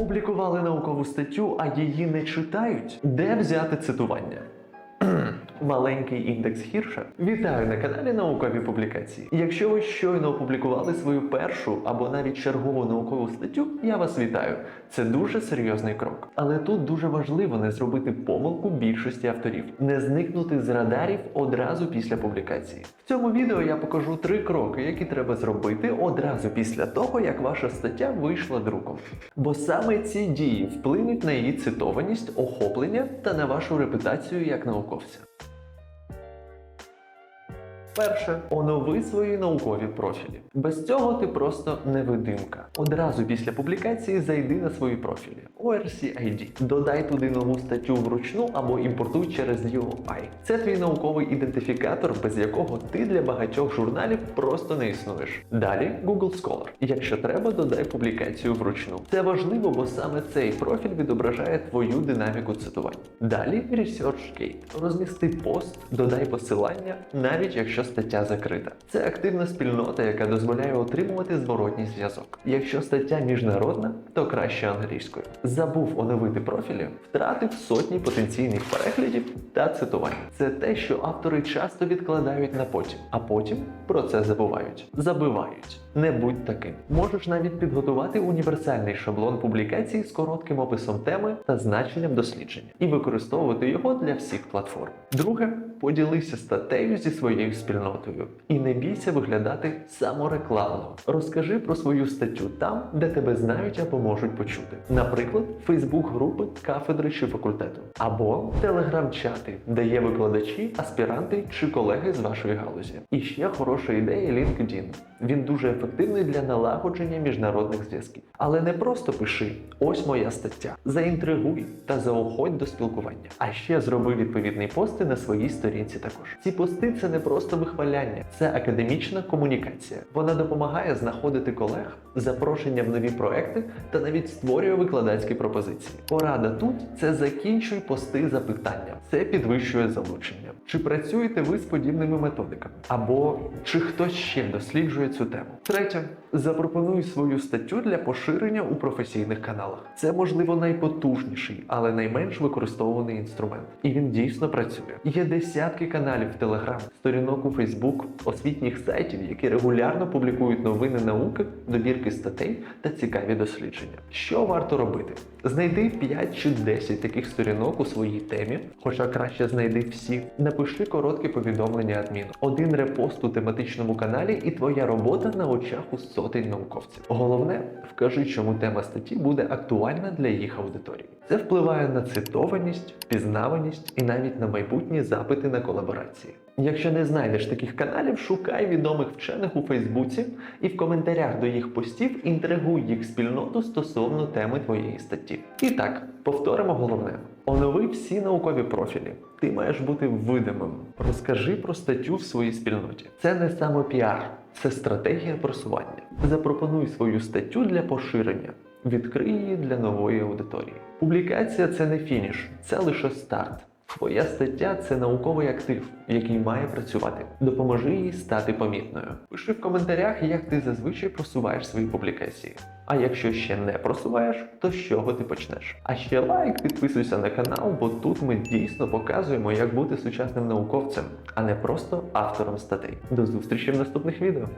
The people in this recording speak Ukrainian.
Опублікували наукову статтю, а її не читають. Де взяти цитування? Маленький індекс Хірша. Вітаю на каналі Наукові публікації. Якщо ви щойно опублікували свою першу або навіть чергову наукову статтю, я вас вітаю. Це дуже серйозний крок. Але тут дуже важливо не зробити помилку більшості авторів, не зникнути з радарів одразу після публікації. В цьому відео я покажу три кроки, які треба зробити одразу після того, як ваша стаття вийшла друком. Бо саме ці дії вплинуть на її цитованість, охоплення та на вашу репутацію як науковця. Перше, онови свої наукові профілі. Без цього ти просто невидимка. Одразу після публікації зайди на свої профілі. ORC-ID. Додай туди нову статтю вручну або імпортуй через UI. Це твій науковий ідентифікатор, без якого ти для багатьох журналів просто не існуєш. Далі Google Scholar. Якщо треба, додай публікацію вручну. Це важливо, бо саме цей профіль відображає твою динаміку цитувань. Далі ResearchGate. Розмісти пост, додай посилання, навіть якщо стаття закрита. Це активна спільнота, яка дозволяє отримувати зворотній зв'язок. Якщо стаття міжнародна, то краще англійською. Забув оновити профілі, втратив сотні потенційних переглядів та цитувань. Це те, що автори часто відкладають на потім, а потім про це забувають. Забивають. Не будь таким. Можеш навіть підготувати універсальний шаблон публікації з коротким описом теми та значенням дослідження і використовувати його для всіх платформ. Друге, поділися статтею зі своєю спільнотою і не бійся виглядати саморекламно. Розкажи про свою статтю там, де тебе знають або можуть почути. Наприклад, Фейсбук-групи кафедри чи факультету, або телеграм-чати, де є викладачі, аспіранти чи колеги з вашої галузі. І ще хороша ідея LinkedIn. Він дуже ефективний для налагодження міжнародних зв'язків. Але не просто пиши ось моя стаття. Заінтригуй та заохоть до спілкування. А ще зроби відповідний пости на своїй сторінці також. Ці пости це не просто вихваляння, це академічна комунікація. Вона допомагає знаходити колег, запрошення в нові проекти та навіть створює викладацькі пропозиції. Порада тут це закінчуй пости запитанням. Це підвищує залучення. Чи працюєте ви з подібними методиками? Або чи хтось ще досліджує цю тему? Третє, запропонуй свою статтю для поширення у професійних каналах. Це можливо найпотужніший, але найменш використовуваний інструмент. І він дійсно працює. Є десятки каналів в Telegram, сторінок у Facebook, освітніх сайтів, які регулярно публікують новини науки, добірки статей та цікаві дослідження. Що варто робити? Знайди 5 чи 10 таких сторінок у своїй темі, хоча краще знайди всі. Напиши коротке повідомлення адміну. Один репост у тематичному каналі, і твоя робота на очах у сотень науковців. Головне, вкажи, чому тема статті буде актуальна для їх аудиторії. Це впливає на цитованість, впізнаваність і навіть на майбутні запити на колаборації. Якщо не знайдеш таких каналів, шукай відомих вчених у Фейсбуці і в коментарях до їх постів інтригуй їх спільноту стосовно теми твоєї статті. І так, повторимо головне. Онови всі наукові профілі. Ти маєш бути видимим. Розкажи про статтю в своїй спільноті. Це не самопіар, це стратегія просування. Запропонуй свою статтю для поширення. Відкрий її для нової аудиторії. Публікація це не фініш, це лише старт. Твоя стаття це науковий актив, який має працювати. Допоможи їй стати помітною. Пиши в коментарях, як ти зазвичай просуваєш свої публікації. А якщо ще не просуваєш, то з чого ти почнеш? А ще лайк, підписуйся на канал, бо тут ми дійсно показуємо, як бути сучасним науковцем, а не просто автором статей. До зустрічі в наступних відео.